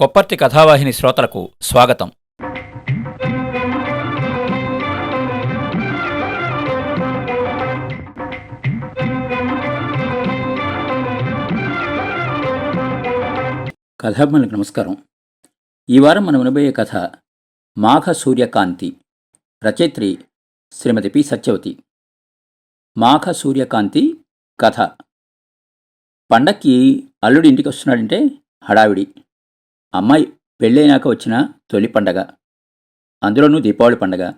కొప్పర్తి కథావాహిని శ్రోతలకు స్వాగతం. కథాభిమానులకు నమస్కారం. ఈ వారం మనం వినబోయే కథ మాఘ సూర్యకాంతి రచయిత్రి శ్రీమతి పి. సత్యవతి. మాఘ సూర్యకాంతి కథ. పండక్కి అల్లుడి ఇంటికి వస్తున్నాడంటే హడావిడి. అమ్మాయి పెళ్ళైనాక వచ్చిన తొలి పండగ. అందులోనూ దీపావళి పండగ.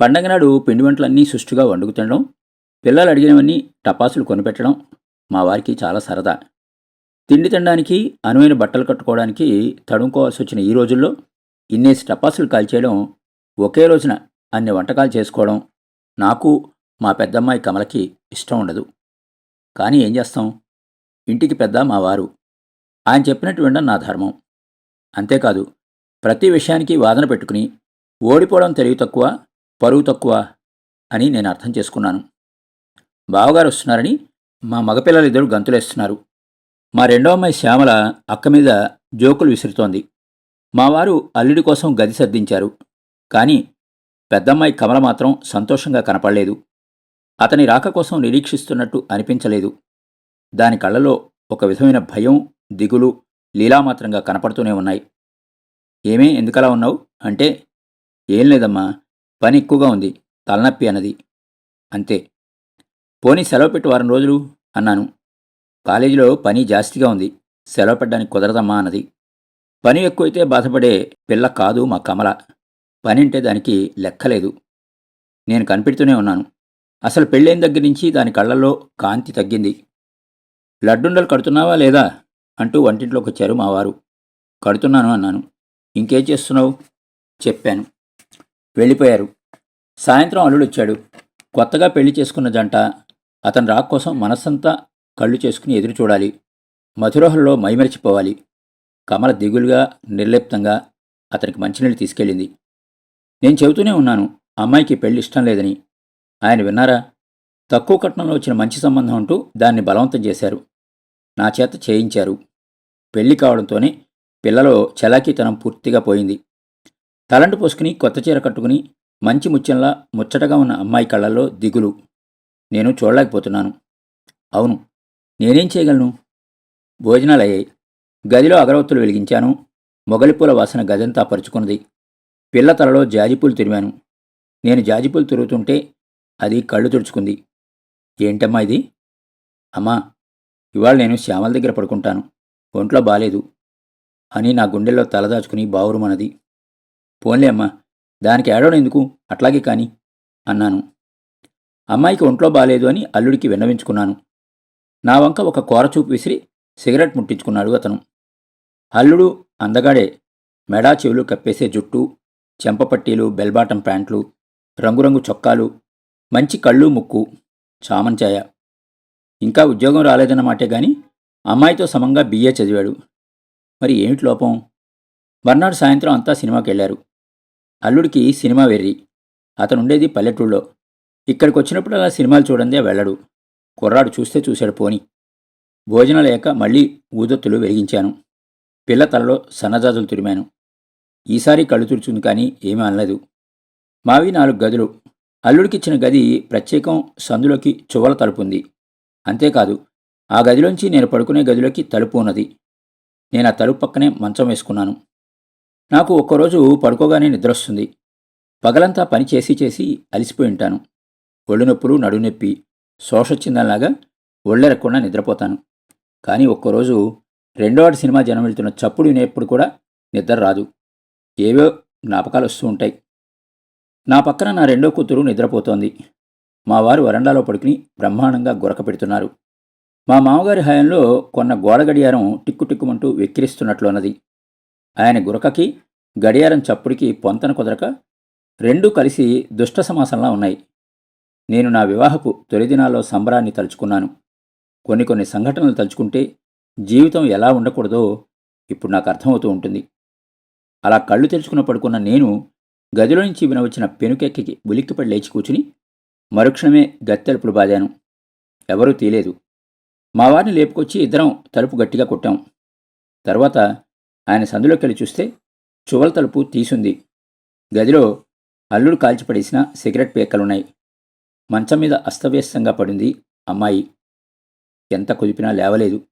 పండగ నాడు పిండి వంటలన్నీ సుష్టుగా వండుకు తినడం పిల్లలు అడిగినవన్నీ టపాసులు కొనిపెట్టడం మా వారికి చాలా సరదా. తిండి తినడానికి అనువైన బట్టలు కట్టుకోవడానికి తడుముకోవాల్సి వచ్చిన ఈ రోజుల్లో ఇన్నేసి టపాసులు కాల్చేయడం ఒకే రోజున అన్ని వంటకాలు చేసుకోవడం నాకు మా పెద్దమ్మాయి కమలకి ఇష్టం ఉండదు. కానీ ఏం చేస్తాం? ఇంటికి పెద్ద మా వారు. ఆయన చెప్పినట్టు వినడం నా ధర్మం. అంతేకాదు ప్రతి విషయానికి వాదన పెట్టుకుని ఓడిపోవడం తెలివి తక్కువ పరువు తక్కువ అని నేను అర్థం చేసుకున్నాను. బావగారు వస్తున్నారని మా మగపిల్లలిద్దరూ గంతులేస్తున్నారు. మా రెండో అమ్మాయి శ్యామల అక్క మీద జోకులు విసురుతోంది. మా వారు అల్లుడి కోసం గది సర్దించారు. కానీ పెద్దమ్మాయి కమల మాత్రం సంతోషంగా కనపడలేదు. అతని రాక కోసం నిరీక్షిస్తున్నట్టు అనిపించలేదు. దాని కళ్ళలో ఒక విధమైన భయం దిగులు లీలామాత్రంగా కనపడుతూనే ఉన్నాయి. ఏమే ఎందుకలా ఉన్నావు? అంటే ఏం లేదమ్మా పని ఎక్కువగా ఉంది తలనొప్పి అన్నది. అంతే. పోనీ సెలవు పెట్టి వారం రోజులు అన్నాను. కాలేజీలో పని జాస్తిగా ఉంది సెలవు పెట్టడానికి కుదరదమ్మా అన్నది. పని ఎక్కువైతే బాధపడే పిల్ల కాదు మా కమల. పని అంటే దానికి లెక్కలేదు. నేను కనిపెడుతూనే ఉన్నాను. అసలు పెళ్ళైన దగ్గర నుంచి దాని కళ్ళల్లో కాంతి తగ్గింది. లడ్డుండలు కడుతున్నావా లేదా? అంటూ వంటింట్లోకి వచ్చారు మా వారు కడుతున్నాను అన్నాను. ఇంకేం చేస్తున్నావు? చెప్పాను. వెళ్ళిపోయారు. సాయంత్రం అల్లుడు వచ్చాడు. కొత్తగా పెళ్ళి చేసుకున్న జంట అతను రాక కోసం మనస్సంతా కళ్ళు చేసుకుని ఎదురు చూడాలి. మధురోహంలో మైమరిచిపోవాలి. కమల దిగులుగా నిర్లిప్తంగా అతనికి మంచినీళ్ళు తీసుకెళ్ళింది. నేను చెబుతూనే ఉన్నాను. అమ్మాయికి పెళ్ళి ఇష్టం లేదని. ఆయన విన్నారా? తక్కువ కట్నంలో వచ్చిన మంచి సంబంధం అంటూ దాన్ని బలవంతం చేశారు. నా చేత చేయించారు. పెళ్ళి కావడంతోనే పిల్లలో చలాకీతనం పూర్తిగా పోయింది. తలంటు పోసుకుని కొత్త చీర కట్టుకుని మంచి ముత్యంలా ముచ్చటగా ఉన్న అమ్మాయి కళ్ళల్లో దిగులు. నేను చూడలేకపోతున్నాను. అవును నేనేం చేయగలను? భోజనాలు అయ్యాయి గదిలో అగరవత్తులు వెలిగించాను. మొగలిపూల వాసన గదంతా పరుచుకున్నది. పిల్ల తలలో జాజిపూలు తిరిగాను నేను జాజిపూలు తిరుగుతుంటే అది కళ్ళు తుడుచుకుంది. ఏంటమ్మా ఇది? అమ్మా ఇవాళ నేను శ్యామల దగ్గర పడుకుంటాను. ఒంట్లో బాలేదు అని నా గుండెల్లో తలదాచుకుని బావురుమన్నది పోన్లే అమ్మా దానికి ఏడవడం ఎందుకు? అట్లాగే కాని అన్నాను. అమ్మాయికి ఒంట్లో బాలేదు అని అల్లుడికి విన్నవించుకున్నాను. నా వంక ఒక కూరచూపు విసిరి సిగరెట్ ముట్టించుకున్నాడు అతను. అల్లుడు అందగాడే మెడా చెవులు కప్పేసే జుట్టు చెంపపట్టీలు బెల్బాటం ప్యాంట్లు రంగురంగు చొక్కాలు మంచి కళ్ళు ముక్కు చామంచాయ. ఇంకా ఉద్యోగం రాలేదన్నమాటే గాని అమ్మాయితో సమంగా బిఏ చదివాడు. మరి ఏమిటి లోపం? మర్నాడు సాయంత్రం అంతా సినిమాకి వెళ్ళారు అల్లుడికి సినిమా వెర్రి. అతనుండేది పల్లెటూళ్ళలో ఇక్కడికి వచ్చినప్పుడు అలా సినిమాలు చూడందే వెళ్ళడు. కుర్రాడు చూస్తే చూశాడు పోని. భోజనం లేక మళ్ళీ ఊదొత్తులు వెలిగించాను. పిల్ల తలలో సన్నజాజులు తురిమాను. ఈసారి కళ్ళు తుడుచుంది కానీ ఏమీ అనలేదు. మావి నాలుగు గదులు. అల్లుడికిచ్చిన గది ప్రత్యేకం సందులోకి చువల తలుపుంది. అంతేకాదు ఆ గదిలోంచి నేను పడుకునే గదిలోకి తలుపు ఉన్నది. నేను ఆ తలుపు పక్కనే మంచం వేసుకున్నాను. నాకు ఒక్కరోజు పడుకోగానే నిద్రొస్తుంది. పగలంతా పని చేసి చేసి అలిసిపోయి ఉంటాను. ఒళ్ళు నొప్పులు నడునొప్పి శోషొచ్చిందనలాగా ఒళ్ళెరకుండా నిద్రపోతాను. కానీ ఒక్కరోజు రెండోవాటి సినిమా జనం వెళ్తున్న చప్పుడు వినేప్పుడు కూడా నిద్ర రాదు. ఏవో జ్ఞాపకాలు వస్తూ ఉంటాయి. నా పక్కన నా రెండో కూతురు నిద్రపోతోంది. మా వారు వరండాలో పడుకుని బ్రహ్మాండంగా గురక పెడుతున్నారు. మా మామగారి హయాంలో కొన్న గోడ గడియారం టిక్కు టిక్కుమంటూ వెక్కిరిస్తున్నట్లున్నది. ఆయన గురకకి గడియారం చప్పుడికి పొంతన కుదరక రెండూ కలిసి దుష్ట సమాసంలా ఉన్నాయి. నేను నా వివాహపు తొలి దినాల్లో సంబరాన్ని తలుచుకున్నాను. కొన్ని కొన్ని సంఘటనలు తలుచుకుంటే జీవితం ఎలా ఉండకూడదో ఇప్పుడు నాకు అర్థమవుతూ ఉంటుంది. అలా కళ్ళు తెరుచుకున్న పడుకున్న నేను గదిలో నుంచి వినవచ్చిన పెనుకెక్కి ఉలిక్కిపడి లేచి కూర్చుని మరుక్షణమే గత్తెలుపులు బాదాను. ఎవరూ తీలేదు. మా వారిని లేపుకొచ్చి ఇద్దరం తలుపు గట్టిగా కొట్టాం. తర్వాత ఆయన సందులోకి వెళ్ళి చూస్తే చువల తలుపు తీసుంది. గదిలో అల్లుడు కాల్చిపడేసిన సిగరెట్ పేకలున్నాయి. మంచం మీద అస్తవ్యస్తంగా పడింది అమ్మాయి. ఎంత కుదిపినా లేవలేదు.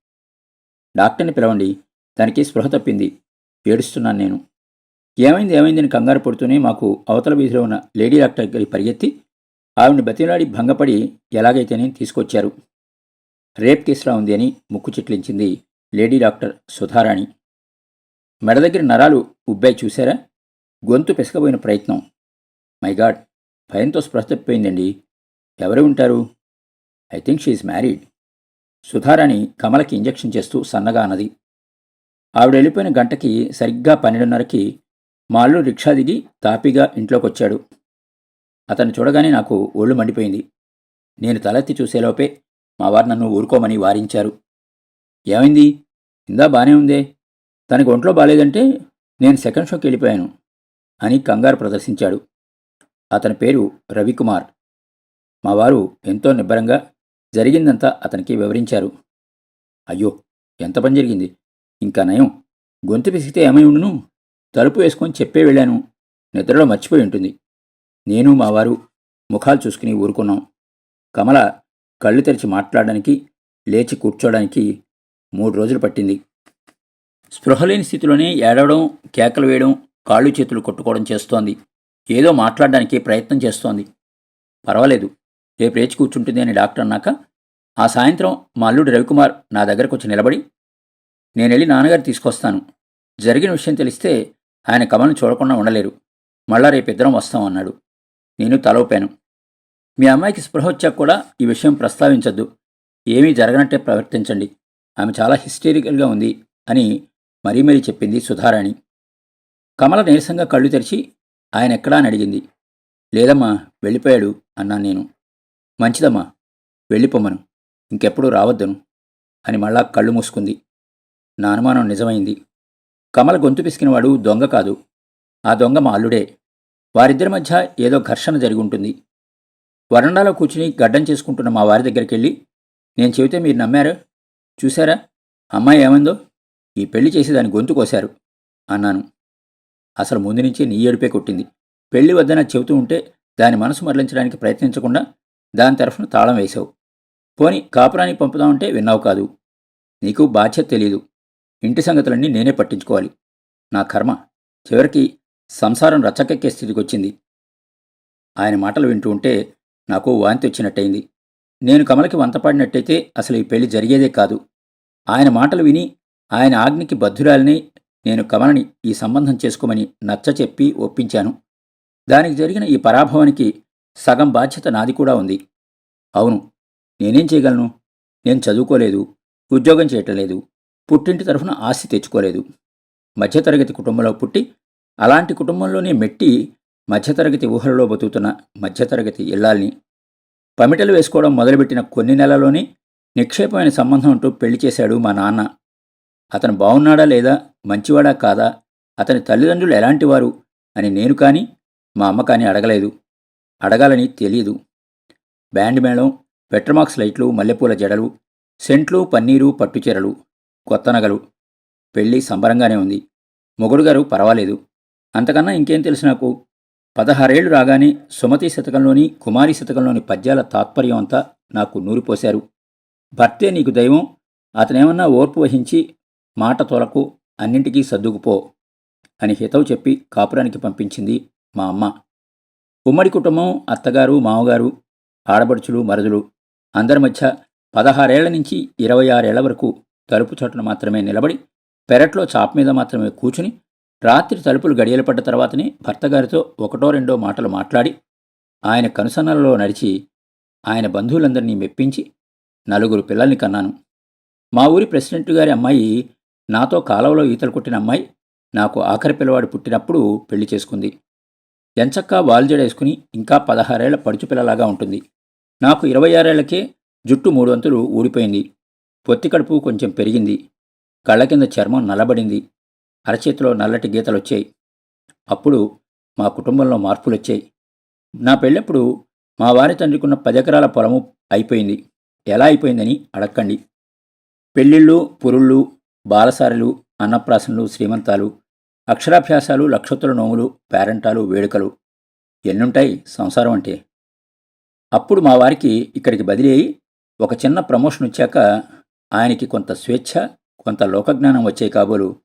డాక్టర్ని పిలవండి తనకి స్పృహ తప్పింది. ఏడుస్తున్నాను నేను. ఏమైంది ఏమైందని కంగారు పడుతూనే మాకు అవతల వీధిలో ఉన్న లేడీ డాక్టర్ దగ్గరికి పరిగెత్తి ఆవిడని బతిలాడి భంగపడి ఎలాగైతేనే తీసుకొచ్చారు. రేప్ కేసులా ఉంది అని ముక్కు చిట్లించింది లేడీ డాక్టర్ సుధారాణి. మెడ దగ్గర నరాలు ఉబ్బాయి చూశారా? గొంతు పెసకపోయిన ప్రయత్నం. మై గాడ్ భయంతో స్పృహ తప్పిపోయిందండి. ఎవరు ఉంటారు? I think she's married. Sudharani కమలకి injection చేస్తూ సన్నగా అన్నది. ఆవిడ వెళ్ళిపోయిన గంటకి సరిగ్గా పన్నెండున్నరకి మాళ్ళు రిక్షా దిగి తాపీగా ఇంట్లోకి వచ్చాడు చూడగానే నాకు ఒళ్ళు మండిపోయింది. నేను తలెత్తి చూసేలోపే మా వారు నన్ను ఊరుకోమని వారించారు. ఏమైంది? ఇందా బానే ఉందే. తనకి ఒంట్లో బాలేదంటే నేను సెకండ్ షోకి వెళ్ళిపోయాను అని కంగారు ప్రదర్శించాడు. అతని పేరు రవికుమార్. మా వారు ఎంతో నిబ్బరంగా జరిగిందంతా అతనికి వివరించారు. అయ్యో ఎంత పని జరిగింది? ఇంకా నయం. గొంతు పిసిగితే ఏమై ఉండును? తలుపు వేసుకొని చెప్పే వెళ్ళాను. నిద్రలో మర్చిపోయి ఉంటుంది. నేను మా వారు ముఖాలు చూసుకుని ఊరుకున్నాం. కమల కళ్ళు తెరిచి మాట్లాడడానికి లేచి కూర్చోడానికి మూడు రోజులు పట్టింది. స్పృహలేని స్థితిలోనే ఏడవడం కేకలు వేయడం కాళ్ళు చేతులు కొట్టుకోవడం చేస్తోంది. ఏదో మాట్లాడడానికి ప్రయత్నం చేస్తోంది. పర్వాలేదు రేపు లేచి కూర్చుంటుంది అని డాక్టర్ అన్నాక ఆ సాయంత్రం మా అల్లుడు రవికుమార్ నా దగ్గరకు వచ్చి నిలబడి నేను వెళ్ళి నాన్నగారు తీసుకొస్తాను. జరిగిన విషయం తెలిస్తే ఆయన కమలను చూడకుండా ఉండలేరు. మళ్ళా రేపిద్దరం వస్తాం అన్నాడు. నేను తలవుపాను మీ అమ్మాయికి స్పృహ వచ్చాక కూడా ఈ విషయం ప్రస్తావించద్దు. ఏమీ జరగనట్టే ప్రవర్తించండి. ఆమె చాలా హిస్టరికల్గా ఉంది అని మరీ మరీ చెప్పింది సుధారాణి. కమల నీరసంగా కళ్ళు తెరిచి ఆయన ఎక్కడా అని అడిగింది. లేదమ్మా వెళ్ళిపోయాడు అన్నాను నేను. మంచిదమ్మా వెళ్ళిపోమ్మను. ఇంకెప్పుడు రావద్దను అని మళ్ళా కళ్ళు మూసుకుంది. నా అనుమానం నిజమైంది. కమల గొంతు పిసికినవాడు దొంగ కాదు. ఆ దొంగ మా అల్లుడే. వారిద్దరి మధ్య ఏదో ఘర్షణ జరిగి ఉంటుంది. వరండాలో కూర్చుని గడ్డం చేసుకుంటున్న మా వారి దగ్గరికి వెళ్ళి నేను చెబితే మీరు నమ్మారా? చూశారా? అమ్మాయి ఏమందో? ఈ పెళ్ళి చేసి దాని గొంతు కోశారు అన్నాను. అసలు ముందు నుంచి నీ ఏడుపే కొట్టింది. పెళ్ళి వద్దన చెబుతూ ఉంటే దాని మనసు మరలించడానికి ప్రయత్నించకుండా దాని తరఫున తాళం వేశావు. పోని కాపురానికి పంపుదామంటే విన్నావు కాదు. నీకు బాధ్యత తెలియదు ఇంటి సంగతులన్నీ నేనే పట్టించుకోవాలి. నా కర్మ చివరికి సంసారం రచ్చకెక్కే స్థితికి వచ్చింది ఆయన మాటలు వింటూ ఉంటే నాకు వాంతి వచ్చినట్టయింది నేను కమలకి వంతపాడినట్టయితే అసలు ఈ పెళ్ళి జరిగేదే కాదు. ఆయన మాటలు విని ఆయన ఆజ్ఞకి బద్ధురాలని నేను కమలని ఈ సంబంధం చేసుకోమని నచ్చ చెప్పి ఒప్పించాను. దానికి జరిగిన ఈ పరాభవానికి సగం బాధ్యత నాది కూడా ఉంది. అవును నేనేం చేయగలను? నేను చదువుకోలేదు ఉద్యోగం చేయటం లేదు పుట్టింటి తరఫున ఆస్తి తెచ్చుకోలేదు. మధ్యతరగతి కుటుంబంలో పుట్టి అలాంటి కుటుంబంలోనే మెట్టి మధ్యతరగతి ఊహలలో బతుకుతున్న మధ్యతరగతి ఇల్లాల్ని పమిటలు వేసుకోవడం మొదలుపెట్టిన కొన్ని నెలల్లోనే నిక్షేపమైన సంబంధం అంటూ పెళ్ళి చేశాడు మా నాన్న. అతను బాగున్నాడా లేదా? మంచివాడా కాదా? అతని తల్లిదండ్రులు ఎలాంటివారు అని నేను కానీ మా అమ్మ కానీ అడగలేదు. అడగాలని తెలియదు బ్యాండ్ మేళం పెట్రమాక్స్ లైట్లు మల్లెపూల జడలు సెంట్లు పన్నీరు పట్టుచీరలు కొత్త నగలు. పెళ్ళి సంబరంగానే ఉంది. మొగుడుగారు పర్వాలేదు. అంతకన్నా ఇంకేం తెలుసు నాకు? పదహారేళ్ళు రాగానే సుమతి శతకంలోని కుమారి శతకంలోని పద్యాల తాత్పర్యం అంతా నాకు నూరిపోశారు. భర్తే నీకు దైవం అతనేమన్నా ఓర్పు వహించి మాట తొలకు అన్నింటికీ సర్దుకుపో అని హితవు చెప్పి కాపురానికి పంపించింది మా అమ్మ. ఉమ్మడి కుటుంబం అత్తగారు మామగారు ఆడబడుచులు మరదులు అందరి మధ్య పదహారేళ్ళ నుంచి ఇరవై ఆరేళ్ళ వరకు తలుపు చోటున మాత్రమే నిలబడి పెరట్లో చాప మీద మాత్రమే కూర్చుని రాత్రి తలుపులు గడియలు పడ్డ తర్వాతనే భర్తగారితో ఒకటో రెండో మాటలు మాట్లాడి ఆయన కనుసన్నలలో నడిచి ఆయన బంధువులందరినీ మెప్పించి నలుగురు పిల్లల్ని కన్నాను. మా ఊరి ప్రెసిడెంట్ గారి అమ్మాయి నాతో కాలవలో ఈతలు కొట్టిన అమ్మాయి నాకు ఆఖరి పిల్లవాడు పుట్టినప్పుడు పెళ్ళి చేసుకుంది. ఎంచక్కా వాల్జడేసుకుని ఇంకా పదహారేళ్ళ పడుచు పిల్లలాగా ఉంటుంది. నాకు ఇరవై ఆరేళ్ళకే జుట్టు మూడు వంతులు ఊడిపోయింది. పొత్తి కడుపు కొంచెం పెరిగింది. కళ్ళ కింద చర్మం నలబడింది అరచేతిలో నల్లటి గీతలు వచ్చాయి అప్పుడు మా కుటుంబంలో మార్పులు వచ్చాయి నా పెళ్ళప్పుడు మా వారి తండ్రికున్న పదెకరాల పొలము అయిపోయింది. ఎలా అయిపోయిందని అడక్కండి. పెళ్ళిళ్ళు పురుళ్ళు బాలసారలు అన్నప్రాసనలు శ్రీమంతాలు అక్షరాభ్యాసాలు లక్షతుల నోములు పేరంటాలు వేడుకలు ఎన్నుంటాయి సంసారం అంటే. అప్పుడు మా వారికి ఇక్కడికి బదిలీ అయి ఒక చిన్న ప్రమోషన్ వచ్చాక ఆయనకి కొంత స్వేచ్ఛ కొంత లోకజ్ఞానం వచ్చే కాబోలు.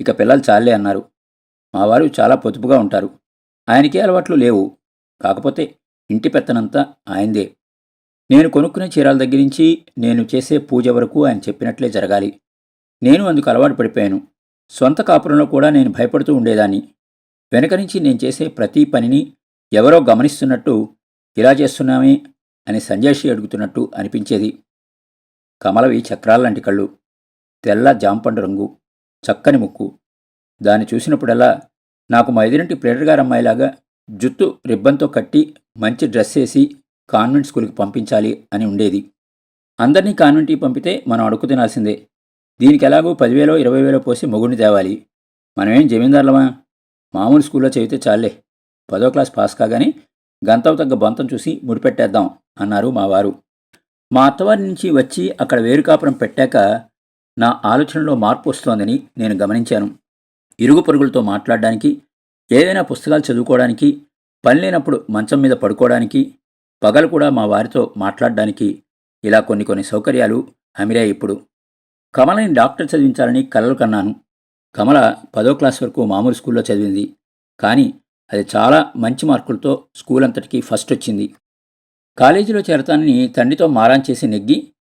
ఇక పిల్లలు చాలే అన్నారు. మా వారు చాలా పొదుపుగా ఉంటారు. ఆయనకే అలవాట్లు లేవు. కాకపోతే ఇంటి పెత్తనంతా ఆయనదే. నేను కొనుక్కునే చీరాల దగ్గర నుంచి నేను చేసే పూజ వరకు ఆయన చెప్పినట్లే జరగాలి. నేను అందుకు అలవాటు పడిపోయాను. సొంత కాపురంలో కూడా నేను భయపడుతూ ఉండేదాన్ని. వెనక నుంచి నేను చేసే ప్రతి పనిని ఎవరో గమనిస్తున్నట్టు ఇలా చేస్తున్నామే అని సంజయ్షి అడుగుతున్నట్టు అనిపించేది. కమలవి చక్రాల్లాంటి కళ్ళు. తెల్ల జాంపండు రంగు. చక్కని ముక్కు. దాన్ని చూసినప్పుడల్లా నాకు మా ఎదురింటి ప్రేరగారమ్మాయిలాగా గారు అమ్మాయిలాగా జుత్తు రిబ్బన్తో కట్టి మంచి డ్రెస్ వేసి కాన్వెంట్ స్కూల్కి పంపించాలి అని ఉండేది. అందరినీ కాన్వెంట్కి పంపితే మనం అడుక్కు తినాల్సిందే. దీనికి ఎలాగో పదివేలో ఇరవై వేలో పోసి మొగుడిని తేవాలి. మనమేం జమీందారులమా? మామూలు స్కూల్లో చదివితే చాలే పదో క్లాస్ పాస్ కాగానే గంతవు తగ్గ బొంతం చూసి ముడిపెట్టేద్దాం అన్నారు మా వారు. మా అత్తవారి నుంచి వచ్చి అక్కడ వేరు కాపురం పెట్టాక నా ఆలోచనలో మార్పు వస్తోందని నేను గమనించాను. ఇరుగు పొరుగులతో మాట్లాడడానికి ఏదైనా పుస్తకాలు చదువుకోవడానికి పని లేనప్పుడు మంచం మీద పడుకోవడానికి పగలు కూడా మా వారితో మాట్లాడడానికి ఇలా కొన్ని కొన్ని సౌకర్యాలు అమిరాయి ఇప్పుడు. కమలని డాక్టర్ చదివించాలని కలలు కన్నాను. కమల పదో క్లాస్ వరకు మామూలు స్కూల్లో చదివింది. కానీ అది చాలా మంచి మార్కులతో స్కూల్ అంతటికీ ఫస్ట్ వచ్చింది. కాలేజీలో చేరతానని తండ్రితో మారాన్ చేసి నెగ్గి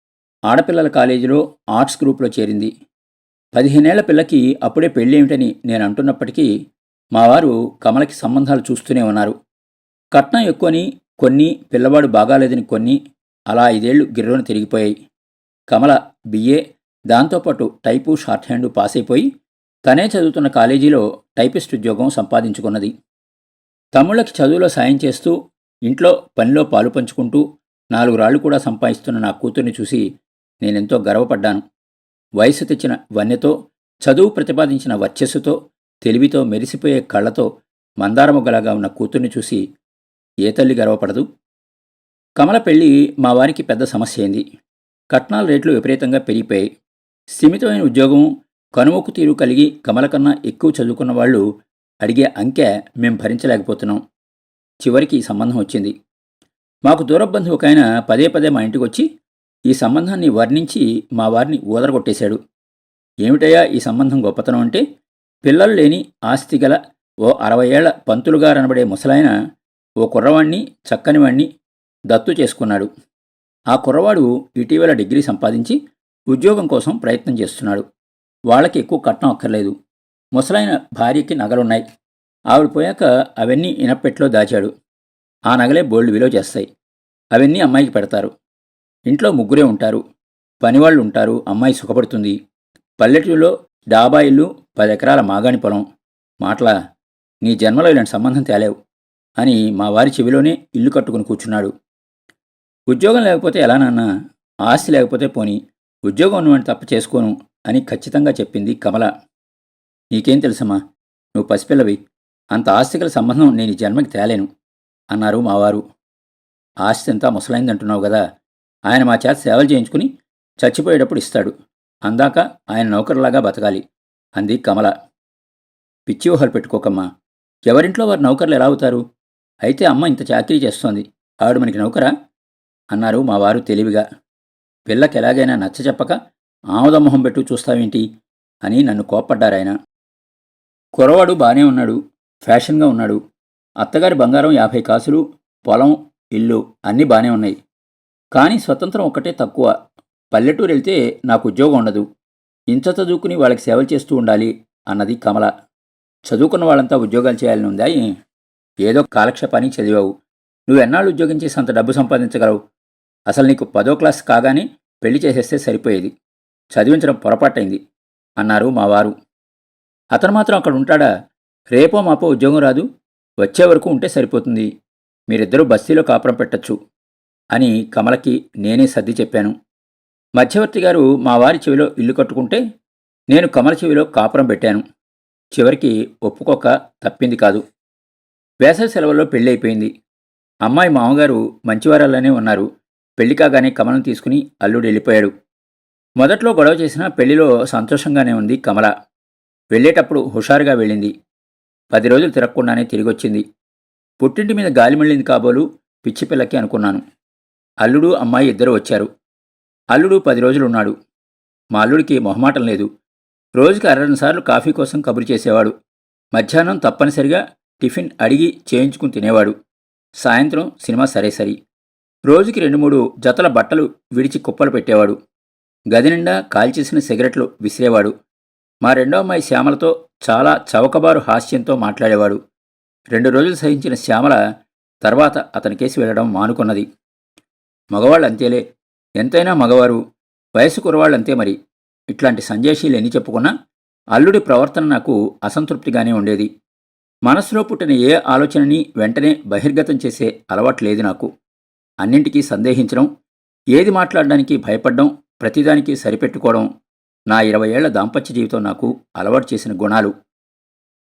ఆడపిల్లల కాలేజీలో ఆర్ట్స్ గ్రూప్లో చేరింది. పదిహేనేళ్ళ పిల్లకి అప్పుడే పెళ్ళేమిటని నేను అంటున్నప్పటికీ మా వారు కమలకి సంబంధాలు చూస్తూనే ఉన్నారు. కట్నం ఎక్కువని కొన్ని పిల్లవాడు బాగాలేదని కొన్ని అలా ఐదేళ్ళు గిర్రోని తిరిగిపోయాయి. కమల బిఏ దాంతోపాటు టైపు షార్ట్ హ్యాండ్ పాస్ అయిపోయి తనే చదువుతున్న కాలేజీలో టైపిస్ట్ ఉద్యోగం సంపాదించుకున్నది. తమ్ముళ్ళకి చదువులో సాయం చేస్తూ ఇంట్లో పనిలో పాలు పంచుకుంటూ నాలుగు రాళ్ళు కూడా సంపాదిస్తున్న నా కూతుర్ని చూసి నేనెంతో గర్వపడ్డాను. వయసు తెచ్చిన వన్యతో చదువు ప్రతిపాదించిన వర్చస్సుతో తెలివితో మెరిసిపోయే కళ్ళతో మందారముగలగా ఉన్న కూతుర్ని చూసి ఏ తల్లి గర్వపడదు? కమల పెళ్ళి మా వారికి పెద్ద సమస్య అయింది కట్నాల రేట్లు విపరీతంగా పెరిగిపోయాయి. స్థిమితమైన ఉద్యోగం కనుమొక్కు తీరు కలిగి కమల కన్నా ఎక్కువ చదువుకున్న వాళ్ళు అడిగే అంకె మేం భరించలేకపోతున్నాం. చివరికి ఈ సంబంధం వచ్చింది. మాకు దూరబంధు ఒక ఆయన పదే పదే మా ఇంటికి వచ్చి ఈ సంబంధాన్ని వర్ణించి మా వారిని ఊదరగొట్టేశాడు. ఏమిటయ్యా ఈ సంబంధం గొప్పతనం అంటే? పిల్లలు లేని ఆస్తి గల ఓ అరవై ఏళ్ళ పంతులుగా అనబడే ముసలాయన ఓ కుర్రవాణ్ణి చక్కనివాణ్ణి దత్తు చేసుకున్నాడు. ఆ కుర్రవాడు ఇటీవల డిగ్రీ సంపాదించి ఉద్యోగం కోసం ప్రయత్నం చేస్తున్నాడు. వాళ్ళకి ఎక్కువ కట్నం అక్కర్లేదు. ముసలైన భార్యకి నగలున్నాయి. ఆవిడ పోయాక అవన్నీ ఇనప్పెట్లో దాచాడు. ఆ నగలే బోల్డ్ విలువ చేస్తాయి. అవన్నీ అమ్మాయికి పెడతారు. ఇంట్లో ముగ్గురే ఉంటారు. పనివాళ్ళు ఉంటారు అమ్మాయి సుఖపడుతుంది. పల్లెటూరులో డాబా ఇల్లు పది ఎకరాల మాగాణి పొలం. మాటలా నీ జన్మలో ఇలాంటి సంబంధం తేలేవు అని మా వారి చెవిలోనే ఇల్లు కట్టుకుని కూర్చున్నాడు. ఉద్యోగం లేకపోతే ఎలా నాన్న? ఆస్తి లేకపోతే పోని. ఉద్యోగం ఉన్నవాడిని తప్ప చేసుకోను అని ఖచ్చితంగా చెప్పింది కమల. నీకేం తెలుసమ్మా? నువ్వు పసిపిల్లవి. అంత ఆస్తికల సంబంధం నేను జన్మకి తేలేను అన్నారు మావారు. ఆస్తి అంతా ముసలైందంటున్నావు కదా. ఆయన మా చేత సేవలు చేయించుకుని చచ్చిపోయేటప్పుడు ఇస్తాడు. అందాక ఆయన నౌకరులాగా బతకాలి. అంది కమల. పిచ్చి ఊహలు పెట్టుకోకమ్మా. ఎవరింట్లో వారు నౌకర్లు ఎలా అవుతారు? అయితే అమ్మ ఇంత చాకరీ చేస్తోంది. ఆవిడ మనకి నౌకరా? అన్నారు మా వారు తెలివిగా. పిల్లకి ఎలాగైనా నచ్చ చెప్పక ఆముదమొహం పెట్టు చూస్తావేంటి? అని నన్ను కోప్పడ్డారాయన కురవాడు బానే ఉన్నాడు. ఫ్యాషన్గా ఉన్నాడు. అత్తగారి బంగారం యాభై కాసులు పొలం ఇల్లు అన్నీ బానే ఉన్నాయి. కానీ స్వతంత్రం ఒక్కటే తక్కువ. పల్లెటూరు వెళ్తే నాకు ఉద్యోగం ఉండదు. ఇంత చదువుకుని వాళ్ళకి సేవలు చేస్తూ ఉండాలి అన్నది కమల. చదువుకున్న వాళ్ళంతా ఉద్యోగాలు చేయాలని ఉందా ఏదో కాలక్షేపానికి చదివావు. నువ్వు ఎన్నాళ్ళు ఉద్యోగం చేసి అంత డబ్బు సంపాదించగలవు? అసలు నీకు పదో క్లాస్ కాగానే పెళ్ళి చేసేస్తే సరిపోయేది. చదివించడం పొరపాటైంది అన్నారు మా వారు. అతను మాత్రం అక్కడ ఉంటాడా? రేపో మాపో ఉద్యోగం రాదు. వచ్చే వరకు ఉంటే సరిపోతుంది. మీరిద్దరూ బస్తీలో కాపురం పెట్టచ్చు. అని కమలకి నేనే సర్ది చెప్పాను. మధ్యవర్తి గారు మా వారి చెవిలో ఇల్లు కట్టుకుంటే నేను కమల చెవిలో కాపురం పెట్టాను. చివరికి ఒప్పుకోక తప్పింది కాదు. వేసవి సెలవుల్లో పెళ్ళి అయిపోయింది అమ్మాయి మామగారు మంచివారాల్లోనే ఉన్నారు. పెళ్ళి కాగానే కమలను తీసుకుని అల్లుడు వెళ్ళిపోయాడు. మొదట్లో గొడవ చేసినా పెళ్ళిలో సంతోషంగానే ఉంది కమల. వెళ్ళేటప్పుడు హుషారుగా వెళ్ళింది. పది రోజులు తిరగకుండానే తిరిగొచ్చింది. పుట్టింటి మీద గాలి మళ్ళింది కాబోలు పిచ్చి పిల్లకి అనుకున్నాను. అల్లుడు అమ్మాయి ఇద్దరు వచ్చారు. అల్లుడు పది రోజులున్నాడు. మా అల్లుడికి మొహమాటం లేదు. రోజుకి అరవై సార్లు కాఫీ కోసం కబురు చేసేవాడు. మధ్యాహ్నం తప్పనిసరిగా టిఫిన్ అడిగి చేయించుకుని తినేవాడు. సాయంత్రం సినిమా సరే సరి రోజుకి రెండు మూడు జతల బట్టలు విడిచి కుప్పలు పెట్టేవాడు. గది నిండా కాల్చేసిన సిగరెట్లు విసిరేవాడు. మా రెండో అమ్మాయి శ్యామలతో చాలా చవకబారు హాస్యంతో మాట్లాడేవాడు. రెండు రోజులు సహించిన శ్యామల తర్వాత అతనికేసి వెళ్ళడం మానుకున్నది. మగవాళ్ళు అంతేలే ఎంతైనా మగవారు వయసు కురవాళ్ళు అంతే మరి. ఇట్లాంటి సంజేషీలు ఎన్ని చెప్పుకున్నా అల్లుడి ప్రవర్తన నాకు అసంతృప్తిగానే ఉండేది. మనసులో పుట్టిన ఏ ఆలోచనని వెంటనే బహిర్గతం చేసే అలవాటు లేదు నాకు. అన్నింటికీ సందేహించడం ఏది మాట్లాడడానికి భయపడడం ప్రతిదానికి సరిపెట్టుకోవడం నా ఇరవై ఏళ్ళ దాంపత్య జీవితం నాకు అలవాటు చేసిన గుణాలు.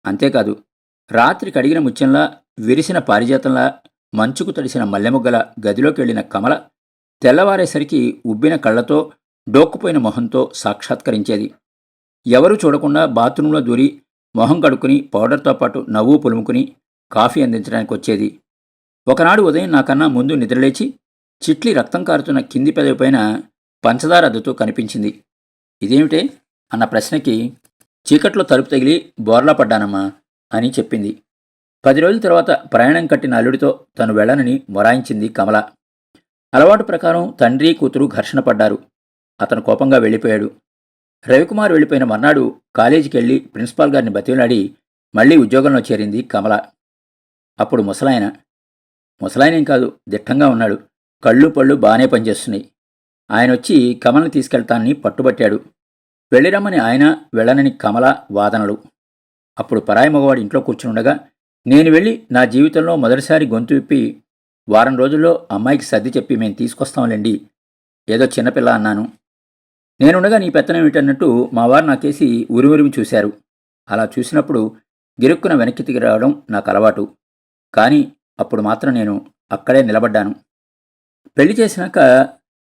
అంతేకాదు రాత్రి కడిగిన ముత్యంలా విరిసిన పారిజాతంలా మంచుకు తడిసిన మల్లెముగ్గల గదిలోకి వెళ్ళిన కమల తెల్లవారేసరికి ఉబ్బిన కళ్ళతో డోక్కుపోయిన మొహంతో సాక్షాత్కరించేది. ఎవరూ చూడకుండా బాత్రూంలో దూరి మొహం కడుక్కుని పౌడర్తో పాటు నవ్వు పులుముకుని కాఫీ అందించడానికి వచ్చేది ఒకనాడు ఉదయం నాకన్నా ముందు నిద్రలేచి చిట్లి రక్తం కారుతున్న కింది పెదవిపైన పంచదార అద్దుతూ కనిపించింది. ఇదేమిటే? అన్న ప్రశ్నకి చీకట్లో తలుపు తగిలి బోర్లా పడ్డానమ్మా అని చెప్పింది. పది రోజుల తర్వాత ప్రయాణం కట్టిన అల్లుడితో తను వెళ్ళనని మొరాయించింది కమల. అలవాటు ప్రకారం తండ్రి కూతురు ఘర్షణ పడ్డారు. అతను కోపంగా వెళ్ళిపోయాడు. రవికుమార్ వెళ్ళిపోయిన మర్నాడు కాలేజీకి వెళ్ళి ప్రిన్సిపాల్ గారిని బతిలాడి మళ్ళీ ఉద్యోగంలో చేరింది కమల. అప్పుడు ముసలాయన ముసలాయనేం కాదు దిట్టంగా ఉన్నాడు. కళ్ళు పళ్ళు బాగానే పనిచేస్తున్నాయి. ఆయన వచ్చి కమల్ని తీసుకెళ్తానని పట్టుబట్టాడు. వెళ్ళిరమ్మని ఆయన వెళ్ళనని కమల వాదనలు. అప్పుడు పరాయి మగవాడు ఇంట్లో కూర్చునుండగా నేను వెళ్ళి నా జీవితంలో మొదటిసారి గొంతు విప్పి వారం రోజుల్లో అమ్మాయికి సర్ది చెప్పి మేము తీసుకొస్తాంలేండి. ఏదో చిన్నపిల్ల అన్నాను. నేనుండగా నీ పెత్తనం ఏమిటన్నట్టు మా వారు నాకేసి ఉరిమురిమి చూశారు. అలా చూసినప్పుడు గిరుక్కున వెనక్కి తిరిగి రావడం నాకు అలవాటు కానీ అప్పుడు మాత్రం నేను అక్కడే నిలబడ్డాను. పెళ్ళి చేసినాక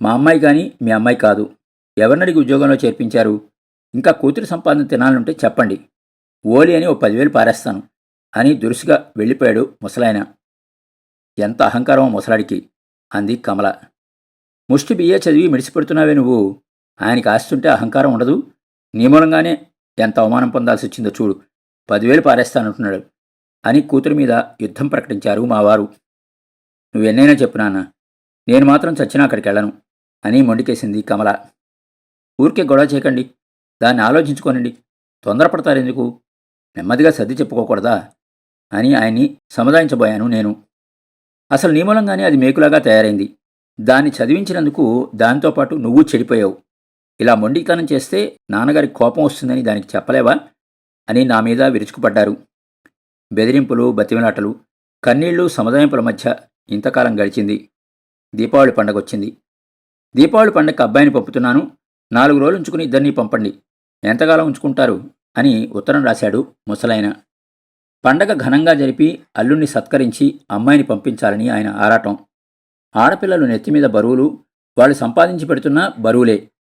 మా అమ్మాయి కానీ మీ అమ్మాయి కాదు. ఎవరినడిగి ఉద్యోగంలో చేర్పించారు? ఇంకా కూతురు సంపాదన తినాలంటే చెప్పండి. ఓలి అని ఓ పదివేలు పారేస్తాను అని దురుసుగా వెళ్ళిపోయాడు ముసలాయన. ఎంత అహంకారమో ముసలాడికి అంది కమల. ముష్టి బియ్య చదివి మిడిసిపెడుతున్నావే నువ్వు. ఆయనకి ఆస్తుంటే అహంకారం ఉండదు. నీ మూలంగానే ఎంత అవమానం పొందాల్సి వచ్చిందో చూడు. పదివేలు పారేస్తానంటున్నాడు అని కూతురు మీద యుద్ధం ప్రకటించారు మావారు. నువ్వెన్నైనా చెప్పు నాన్న నేను మాత్రం చచ్చినా అక్కడికి వెళ్ళను అని మొండికేసింది కమల. ఊరికే గొడవ చేయకండి దాన్ని ఆలోచించుకోనండి. తొందరపడతారెందుకు? నెమ్మదిగా సర్ది చెప్పుకోకూడదా? అని ఆయన్ని సముదాయించబోయాను నేను. అసలు నీ మూలంగానే అది మేకులాగా తయారైంది. దాన్ని చదివించినందుకు దాంతోపాటు నువ్వు చెడిపోయావు. ఇలా మొండితనం చేస్తే నాన్నగారికి కోపం వస్తుందని దానికి చెప్పలేవా? అని నా మీద విరుచుకుపడ్డారు. బెదిరింపులు బతిమిలాటలు కన్నీళ్ళు సముదాయింపుల మధ్య ఇంతకాలం గడిచింది. దీపావళి పండగ వచ్చింది దీపావళి పండగ అబ్బాయిని పంపుతున్నాను. నాలుగు రోజులు ఉంచుకుని ఇద్దరినీ పంపండి. ఎంతకాలం ఉంచుకుంటారు? అని ఉత్తరం రాశాడు ముసలాయన. పండగ ఘనంగా జరిపి అల్లుణ్ణి సత్కరించి అమ్మాయిని పంపించాలని ఆయన ఆరాటం. ఆడపిల్లలు నెత్తిమీద బరువులు వాళ్ళు సంపాదించి పెడుతున్న బరువులే.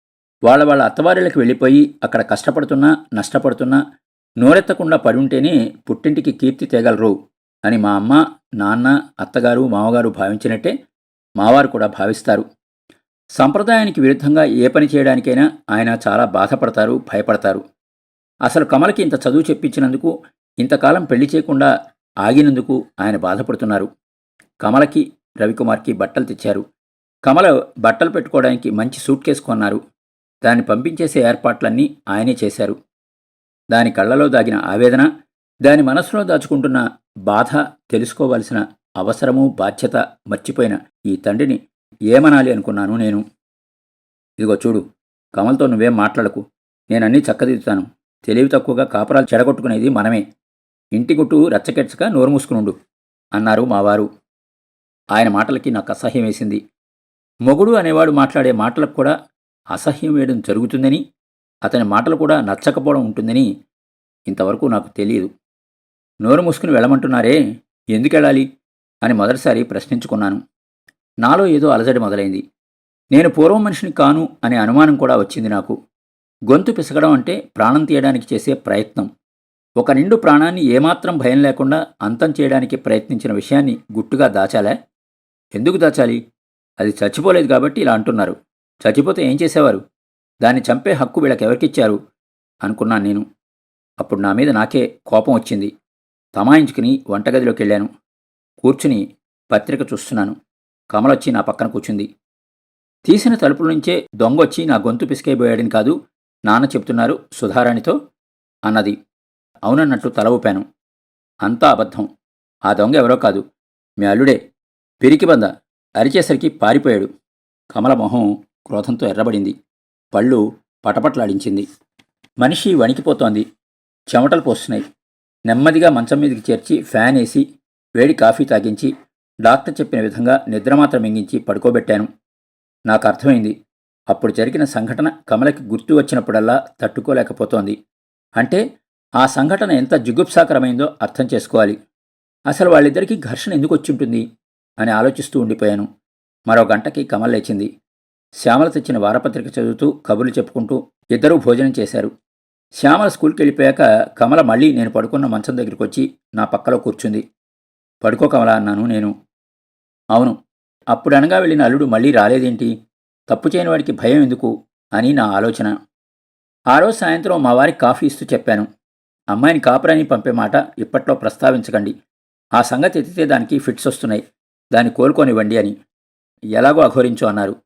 వాళ్ళ వాళ్ళ అత్తవారిళ్ళకి వెళ్ళిపోయి అక్కడ కష్టపడుతున్నా నష్టపడుతున్నా నోరెత్తకుండా పడి ఉంటేనే పుట్టింటికి కీర్తి తేగలరు అని మా అమ్మ నాన్న అత్తగారు మామగారు భావించినట్టే మావారు కూడా భావిస్తారు. సంప్రదాయానికి విరుద్ధంగా ఏ పని చేయడానికైనా ఆయన చాలా బాధపడతారు భయపడతారు. అసలు కమలకి ఇంత చదువు చెప్పించినందుకు ఇంతకాలం పెళ్ళి చేయకుండా ఆగినందుకు ఆయన బాధపడుతున్నారు. కమలకి రవికుమార్కి బట్టలు తెచ్చారు. కమల బట్టలు పెట్టుకోవడానికి మంచి సూట్ కేసు కొన్నారు. దాన్ని పంపించేసే ఏర్పాట్లన్నీ ఆయనే చేశారు. దాని కళ్ళలో దాగిన ఆవేదన దాని మనసులో దాచుకుంటున్న బాధ తెలుసుకోవలసిన అవసరము బాధ్యత మర్చిపోయిన ఈ తండ్రిని ఏమనాలి అనుకున్నాను నేను. ఇదిగో చూడు కమల్తో నువ్వేం మాట్లాడకు. నేనన్నీ చక్కదిద్దుతాను. తెలివి తక్కువగా కాపరాలు చెడగొట్టుకునేది మనమే. ఇంటి గుట్టు రెచ్చకెచ్చక నోరు మూసుకునుండు. అన్నారు మావారు. ఆయన మాటలకి నాకు అసహ్యం వేసింది. మొగుడు అనేవాడు మాట్లాడే మాటలకు కూడా అసహ్యం వేయడం జరుగుతుందని అతని మాటలు కూడా నచ్చకపోవడం ఉంటుందని ఇంతవరకు నాకు తెలియదు. నోరు మూసుకుని వెళ్ళమంటున్నారే ఎందుకు వెళ్ళాలి అని మొదటిసారి ప్రశ్నించుకున్నాను. నాలో ఏదో అలజడి మొదలైంది. నేను పూర్వం మనిషిని కాను అనే అనుమానం కూడా వచ్చింది నాకు. గొంతు పిసగడం అంటే ప్రాణం తీయడానికి చేసే ప్రయత్నం. ఒక నిండు ప్రాణాన్ని ఏమాత్రం భయం లేకుండా అంతం చేయడానికి ప్రయత్నించిన విషయాన్ని గుట్టుగా దాచాలా? ఎందుకు దాచాలి? అది చచ్చిపోలేదు కాబట్టి ఇలా అంటున్నారు. చచ్చిపోతే ఏం చేసేవారు? దాన్ని చంపే హక్కు వీళ్ళకెవరికిచ్చారు? అనుకున్నాను నేను. అప్పుడు నా మీద నాకే కోపం వచ్చింది. తమాయించుకుని వంటగదిలోకి వెళ్ళాను కూర్చుని పత్రిక చూస్తున్నాను. కమలొచ్చి నా పక్కన కూర్చుంది. తీసిన తలుపుల నుంచే దొంగొచ్చి నా గొంతు పిసికైపోయాడని కాదు నాన్న చెప్తున్నారు సుధారాణితో అన్నది. అవునన్నట్టు తల ఊపాను. అంతా అబద్ధం. ఆ దొంగ ఎవరో కాదు. మీ అల్లుడే. పిరికిబంద అరిచేసరికి పారిపోయాడు. కమల మొహం క్రోధంతో ఎర్రబడింది. పళ్ళు పటపట్లాడించింది. మనిషి వణికిపోతోంది. చెమటలు పోస్తున్నాయి. నెమ్మదిగా మంచం మీదకి చేర్చి ఫ్యాన్ వేసి వేడి కాఫీ తాగించి డాక్టర్ చెప్పిన విధంగా నిద్రమాత్రం మింగించి పడుకోబెట్టాను. నాకు అర్థమైంది. అప్పుడు జరిగిన సంఘటన కమలకి గుర్తు వచ్చినప్పుడల్లా తట్టుకోలేకపోతోంది. అంటే ఆ సంఘటన ఎంత జుగుప్సాకరమైందో అర్థం చేసుకోవాలి. అసలు వాళ్ళిద్దరికీ ఘర్షణ ఎందుకు వచ్చింటుంది అని ఆలోచిస్తూ ఉండిపోయాను. మరో గంటకి కమల్ లేచింది. శ్యామల తెచ్చిన వారపత్రిక చదువుతూ కబుర్లు చెప్పుకుంటూ ఇద్దరూ భోజనం చేశారు. శ్యామల స్కూల్కి వెళ్ళిపోయాక కమల మళ్ళీ నేను పడుకున్న మంచం దగ్గరికి వచ్చి నా పక్కలో కూర్చుంది. పడుకో కమల అన్నాను నేను. అవును. అప్పుడు అనగా వెళ్ళిన అల్లుడు మళ్ళీ రాలేదేంటి? తప్పు చేయని వాడికి భయం ఎందుకు? అని నా ఆలోచన. ఆ రోజు సాయంత్రం మా వారికి కాఫీ ఇస్తూ చెప్పాను. అమ్మాయిని కాపురాని పంపే మాట ఇప్పట్లో ప్రస్తావించకండి. ఆ సంగతి ఎత్తితే దానికి ఫిట్స్ వస్తున్నాయి. దాన్ని కోలుకోనివ్వండి అని. ఎలాగో అఘోరించు అన్నారు.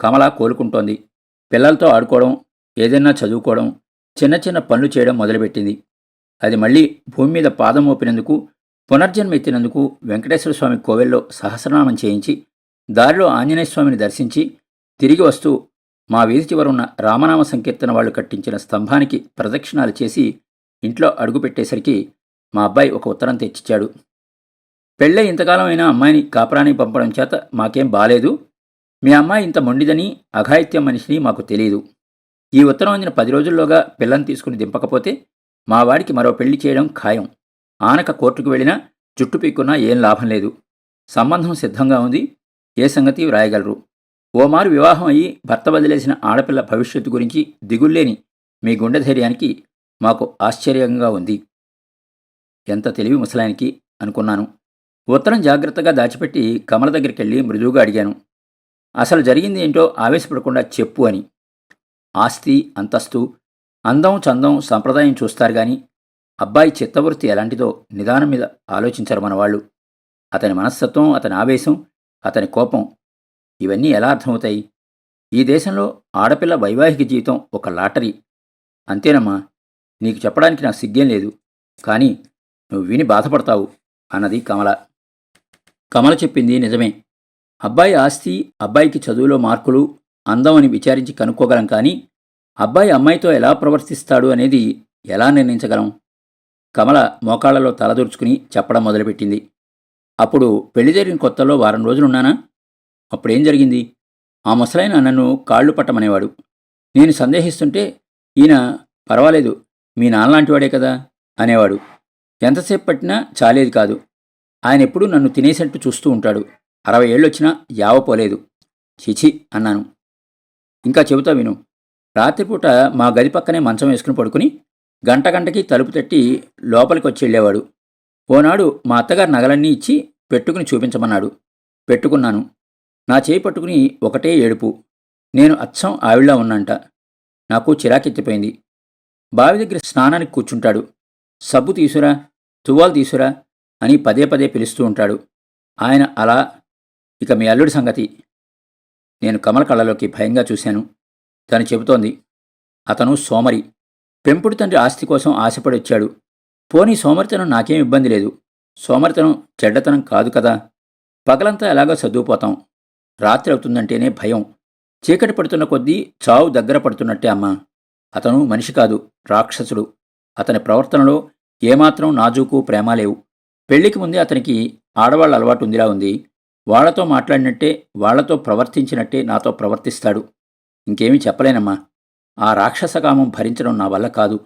కమల కోలుకుంటోంది. పిల్లలతో ఆడుకోవడం ఏదైనా చదువుకోవడం చిన్న చిన్న పనులు చేయడం మొదలుపెట్టింది. అది మళ్ళీ భూమి మీద పాదం మోపినందుకు పునర్జన్మ ఎత్తినందుకు వెంకటేశ్వర స్వామి కోవెల్లో సహస్రనామం చేయించి దారిలో ఆంజనేయ స్వామిని దర్శించి తిరిగి వస్తూ మా వీధి చివర ఉన్న రామనామ సంకీర్తన వాళ్ళు కట్టించిన స్తంభానికి ప్రదక్షిణాలు చేసి ఇంట్లో అడుగుపెట్టేసరికి మా అబ్బాయి ఒక ఉత్తరం తెచ్చిచ్చాడు. పెళ్ళే ఇంతకాలం అయినా అమ్మాయిని కాపురానికి పంపడం చేత మాకేం బాలేదు. మీ అమ్మాయి ఇంత మొండిదని అఘాయిత్యం మనిషిని మాకు తెలియదు ఈ ఉత్తరం అందిన పది రోజుల్లోగా పిల్లని తీసుకుని దింపకపోతే మా వాడికి మరో పెళ్ళి చేయడం ఖాయం. ఆనక కోర్టుకు వెళ్ళినా జుట్టు పీక్కున్నా ఏం లాభం లేదు. సంబంధం సిద్ధంగా ఉంది. ఏ సంగతి వ్రాయగలరు? ఓమారు వివాహం అయ్యి భర్త వదిలేసిన ఆడపిల్ల భవిష్యత్తు గురించి దిగుల్లేని మీ గుండె ధైర్యానికి మాకు ఆశ్చర్యంగా ఉంది. ఎంత తెలివి ముసలానికి అనుకున్నాను. ఉత్తరం జాగ్రత్తగా దాచిపెట్టి కమల దగ్గరికి వెళ్ళి మృదువుగా అడిగాను. అసలు జరిగింది ఏంటో ఆవేశపడకుండా చెప్పు అని. ఆస్తి అంతస్తు అందం చందం సంప్రదాయం చూస్తారు గాని అబ్బాయి చిత్తవృత్తి ఎలాంటిదో నిదానం మీద ఆలోచించరు మనవాళ్ళు. అతని మనస్తత్వం అతని ఆవేశం అతని కోపం ఇవన్నీ ఎలా అర్థమవుతాయి? ఈ దేశంలో ఆడపిల్ల వైవాహిక జీవితం ఒక లాటరీ. అంతేనమ్మా నీకు చెప్పడానికి నాకు సిగ్గేం లేదు. కానీ నువ్వు విని బాధపడతావు అన్నది కమల. కమల చెప్పింది నిజమే. అబ్బాయి ఆస్తి అబ్బాయికి చదువులో మార్కులు అందం అని విచారించి కనుక్కోగలం కానీ అబ్బాయి అమ్మాయితో ఎలా ప్రవర్తిస్తాడు అనేది ఎలా నిర్ణయించగలం? కమల మోకాళ్ళలో తలదూర్చుకుని చెప్పడం మొదలుపెట్టింది. అప్పుడు పెళ్ళి జరిగిన కొత్తలో వారం రోజులున్నానా? అప్పుడేం జరిగింది? ఆ ముసలైన నన్ను కాళ్ళు పట్టమనేవాడు. నేను సందేహిస్తుంటే ఈయన పర్వాలేదు మీ నాన్నలాంటివాడే కదా? అనేవాడు. ఎంతసేపు పట్టినా చాలేది కాదు. ఆయన ఎప్పుడూ నన్ను తినేసట్టు చూస్తూ ఉంటాడు. అరవై ఏళ్ళొచ్చినా యావపోలేదు చిచి అన్నాను. ఇంకా చెబుతా విను. రాత్రిపూట మా గది పక్కనే మంచం వేసుకుని పడుకుని గంట గంటకి తలుపు తట్టి లోపలికి వచ్చి వెళ్ళేవాడు. ఓనాడు మా అత్తగారు నగలన్నీ ఇచ్చి పెట్టుకుని చూపించమన్నాడు. పెట్టుకున్నాను. నా చేయి పట్టుకుని ఒకటే ఏడుపు. నేను అచ్చం ఆవిళ్ళ ఉన్నంట. నాకు చిరాకెత్తిపోయింది. బావి దగ్గర స్నానానికి కూర్చుంటాడు. సబ్బు తీసురా తువ్వాలు తీసురా అని పదే పదే పిలుస్తూ ఉంటాడు. ఆయన అలా ఇక మీ అల్లుడి సంగతి. నేను కమల కళ్ళలోకి భయంగా చూశాను. తను చెబుతోంది అతను సోమరి. పెంపుడు తండ్రి ఆస్తి కోసం ఆశపడి వచ్చాడు. పోనీ సోమరితనం నాకేం ఇబ్బంది లేదు. సోమరితనం చెడ్డతనం కాదు కదా. పగలంతా ఎలాగో చదువుపోతాం రాత్రి అవుతుందంటేనే భయం. చీకటి పడుతున్న కొద్దీ చావు దగ్గర పడుతున్నట్టే అమ్మా. అతను మనిషి కాదు రాక్షసుడు. అతని ప్రవర్తనలో ఏమాత్రం నాజూకు ప్రేమ లేవు. పెళ్ళికి ముందే అతనికి ఆడవాళ్ళ అలవాటు ఉందిలా ఉంది. వాళ్ళతో మాట్లాడినట్టే వాళ్ళతో ప్రవర్తించినట్టే నాతో ప్రవర్తిస్తాడు. ఇంకేమీ చెప్పలేనమ్మా. ఆ రాక్షసకామం భరించడం నా వల్ల కాదు.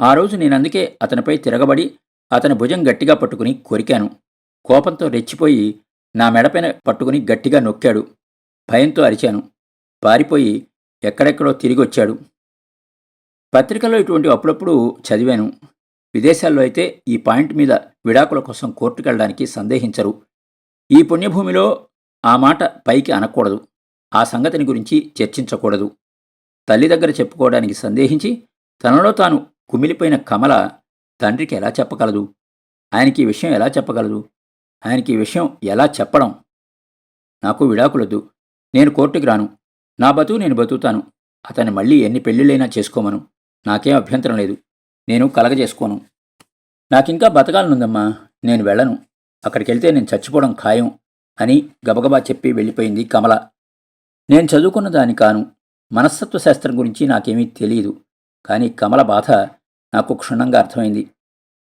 ఆ రోజు నేనందుకే అతనిపై తిరగబడి అతని భుజం గట్టిగా పట్టుకుని కొరికాను. కోపంతో రెచ్చిపోయి నా మెడపైన పట్టుకుని గట్టిగా నొక్కాడు. భయంతో అరిచాను. పారిపోయి ఎక్కడెక్కడో తిరిగి వచ్చాడు పత్రికలో ఇటువంటి అప్పుడప్పుడు చదివాను. విదేశాల్లో అయితే ఈ పాయింట్ మీద విడాకుల కోసం కోర్టుకు వెళ్ళడానికి సందేహించరు. ఈ పుణ్యభూమిలో ఆ మాట పైకి అనకూడదు. ఆ సంగతిని గురించి చర్చించకూడదు. తల్లి దగ్గర చెప్పుకోవడానికి సందేహించి తనలో తాను కుమిలిపోయిన కమల తండ్రికి ఎలా చెప్పగలదు? ఆయనకి ఈ విషయం ఎలా చెప్పగలదు? ఆయనకి ఈ విషయం ఎలా చెప్పడం? నాకు విడాకులొద్దు. నేను కోర్టుకి రాను. నా బతుకు నేను బతుకుతాను. అతన్ని మళ్ళీ ఎన్ని పెళ్ళిళ్ళైనా చేసుకోమను. నాకేం అభ్యంతరం లేదు. నేను కలగజేసుకోను. నాకింకా బతకాలనుందమ్మా నేను వెళ్ళను. అక్కడికెళ్తే నేను చచ్చిపోవడం ఖాయం అని గబగబా చెప్పి వెళ్ళిపోయింది కమల. నేను చదువుకున్న దాని కాను. మనస్తత్వ శాస్త్రం గురించి నాకేమీ తెలియదు కానీ కమల బాధ నాకు క్షుణ్ణంగా అర్థమైంది.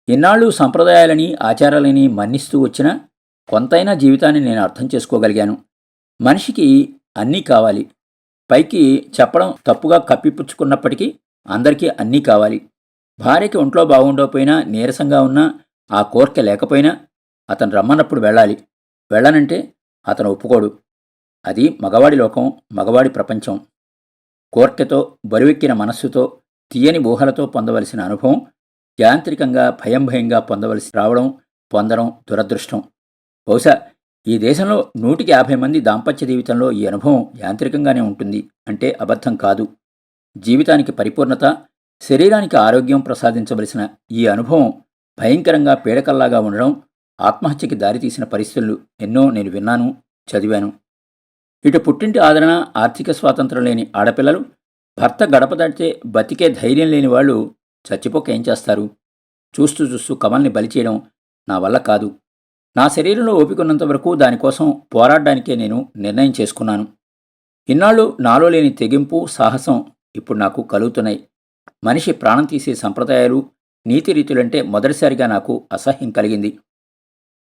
ఇన్నాళ్ళు సంప్రదాయాలని ఆచారాలని మన్నిస్తూ వచ్చినా కొంతైనా జీవితాన్ని నేను అర్థం చేసుకోగలిగాను. మనిషికి అన్నీ కావాలి. పైకి చెప్పడం తప్పుగా కప్పిపుచ్చుకున్నప్పటికీ అందరికీ అన్నీ కావాలి. భార్యకి ఒంట్లో బాగుండకపోయినా నీరసంగా ఉన్నా ఆ కోరిక లేకపోయినా అతను రమ్మన్నప్పుడు వెళ్ళాలి. వెళ్ళనంటే అతను ఒప్పుకోడు. అది మగవాడి లోకం మగవాడి ప్రపంచం. కోర్కెతో బరువెక్కిన మనస్సుతో తీయని ఊహలతో పొందవలసిన అనుభవం యాంత్రికంగా భయం భయంగా పొందవలసి రావడం పొందడం దురదృష్టం. బహుశా ఈ దేశంలో నూటికి యాభై మంది దాంపత్య జీవితంలో ఈ అనుభవం యాంత్రికంగానే ఉంటుంది. అంటే అబద్ధం కాదు. జీవితానికి పరిపూర్ణత శరీరానికి ఆరోగ్యం ప్రసాదించవలసిన ఈ అనుభవం భయంకరంగా పీడకల్లాగా ఉండడం ఆత్మహత్యకి దారితీసిన పరిస్థితులు ఎన్నో నేను విన్నాను చదివాను. ఇటు పుట్టింటి ఆదరణ ఆర్థిక స్వాతంత్రం లేని ఆడపిల్లలు భర్త గడప దాటితే బతికే ధైర్యం లేని వాళ్ళు చచ్చిపోక ఏం చేస్తారు? చూస్తూ చూస్తూ కమల్ని బలి చేయడం నా వల్ల కాదు. నా శరీరంలో ఓపికన్నంత వరకు దానికోసం పోరాడడానికే నేను నిర్ణయం చేసుకున్నాను. ఇన్నాళ్ళు నాలో లేని తెగింపు సాహసం ఇప్పుడు నాకు కలుగుతున్నాయి. మనిషి ప్రాణం తీసే సంప్రదాయాలు నీతి రీతులంటే మొదటిసారిగా నాకు అసహ్యం కలిగింది.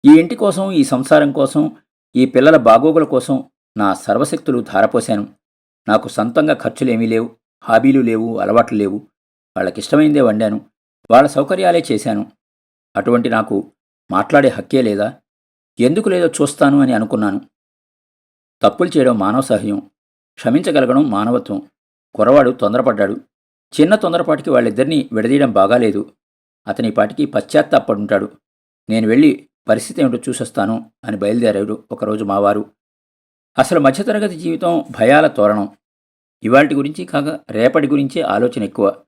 ఈ ఇంటి కోసం ఈ సంసారం కోసం ఈ పిల్లల బాగోగుల కోసం నా సర్వశక్తులు ధారపోశాను. నాకు సొంతంగా ఖర్చులేమీ లేవు హాబీలు లేవు అలవాట్లు లేవు. వాళ్ళకిష్టమైందే వండాను. వాళ్ళ సౌకర్యాలే చేశాను. అటువంటి నాకు మాట్లాడే హక్కే లేదా? ఎందుకు లేదో చూస్తాను అని అనుకున్నాను. తప్పులు చేయడం మానవ సహజం. క్షమించగలగడం మానవత్వం. కురవాడు తొందరపడ్డాడు. చిన్న తొందరపాటికి వాళ్ళిద్దరినీ విడదీయడం బాగాలేదు. అతని పాటికి పశ్చాత్తాపడుంటాడు. నేను వెళ్ళి పరిస్థితి ఏమిటో చూసొస్తాను అని బయలుదేరాడు ఒకరోజు మావారు. అసలు మధ్యతరగతి జీవితం భయాల తోరణం. ఇవాటి గురించి కాక రేపటి గురించే ఆలోచన ఎక్కువ.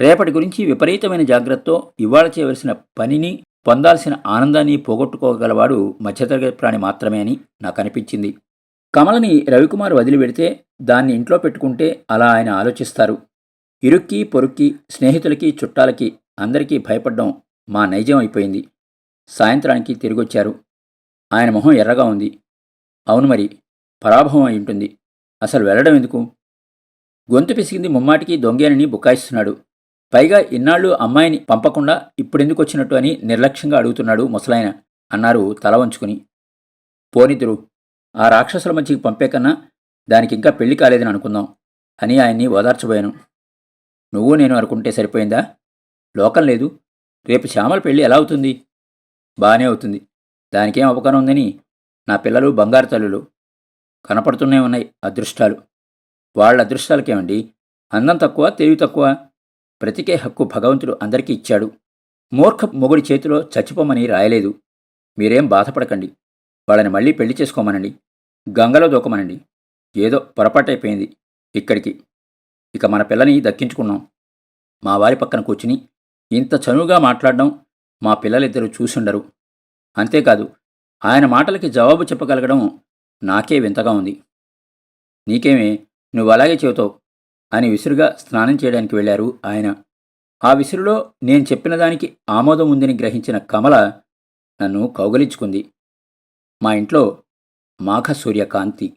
రేపటి గురించి విపరీతమైన జాగ్రత్తతో ఇవాళ చేయవలసిన పనిని పొందాల్సిన ఆనందాన్ని పోగొట్టుకోగలవాడు మధ్యతరగతి ప్రాణి మాత్రమే అని నాకు అనిపించింది. కమలని రవికుమార్ వదిలిపెడితే దాన్ని ఇంట్లో పెట్టుకుంటే అలా ఆయన ఆలోచిస్తారు. ఇరుక్కి పొరుక్కి స్నేహితులకి చుట్టాలకి అందరికీ భయపడడం మా నైజం అయిపోయింది. సాయంత్రానికి తిరిగొచ్చారు. ఆయన మొహం ఎర్రగా ఉంది. అవును మరి పరాభవం అయి ఉంటుంది. అసలు వెళ్ళడం ఎందుకు? గొంతు పిసిగింది ముమ్మాటికి దొంగేనని బుకాయిస్తున్నాడు. పైగా ఇన్నాళ్ళు అమ్మాయిని పంపకుండా ఇప్పుడెందుకు వచ్చినట్టు అని నిర్లక్ష్యంగా అడుగుతున్నాడు ముసలాయన అన్నారు తల వంచుకుని. పోనిద్దురు ఆ రాక్షసుల మధ్యకి పంపే కన్నా దానికి ఇంకా పెళ్ళి కాలేదని అనుకుందాం అని ఆయన్ని ఓదార్చబోయాను. నువ్వు నేను అనుకుంటే సరిపోయిందా? లోకం లేదు. రేపు శ్యామల పెళ్ళి ఎలా అవుతుంది? బాగానే అవుతుంది. దానికేం అవకాశం ఉందని నా పిల్లలు బంగారు తల్లులు కనపడుతూనే ఉన్నాయి అదృష్టాలు. వాళ్ళ అదృష్టాలకేమండి? అందం తక్కువ తెలివి తక్కువ. ప్రతికే హక్కు భగవంతుడు అందరికీ ఇచ్చాడు. మూర్ఖ మొగుడి చేతిలో చచ్చిపోమని రాయలేదు. మీరేం బాధపడకండి. వాళ్ళని మళ్ళీ పెళ్ళి చేసుకోమనండి. గంగలో దూకమనండి. ఏదో పొరపాటైపోయింది ఇక్కడికి. ఇక మన పిల్లని దక్కించుకున్నాం. మా వారి పక్కన కూర్చుని ఇంత చనువుగా మాట్లాడడం మా పిల్లలిద్దరూ చూసుండరు. అంతేకాదు ఆయన మాటలకి జవాబు చెప్పగలగడం నాకే వింతగా ఉంది. నీకేమే నువ్వు అలాగే చెబుతావు అని విసురుగా స్నానం చేయడానికి వెళ్ళారు ఆయన. ఆ విసురులో నేను చెప్పిన దానికి ఆమోదం ఉందని గ్రహించిన కమల నన్ను కౌగలించుకుంది. మా ఇంట్లో మాఘ సూర్యకాంతి.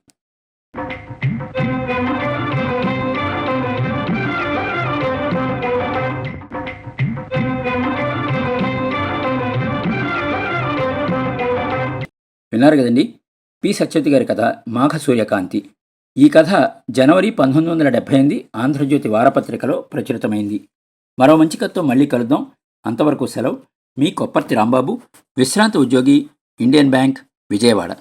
విన్నారు కదండి? పి సత్యవతి గారి కథ మాఘ సూర్యకాంతి. ఈ కథ జనవరి పంతొమ్మిది వందల డెబ్బై ఎనిమిది ఆంధ్రజ్యోతి వారపత్రికలో ప్రచురితమైంది. మరో మంచి కథతో మళ్ళీ కలుద్దాం. అంతవరకు సెలవు. మీ కొప్పర్తి రాంబాబు విశ్రాంతి ఉద్యోగి ఇండియన్ బ్యాంక్. വിജയവാഡ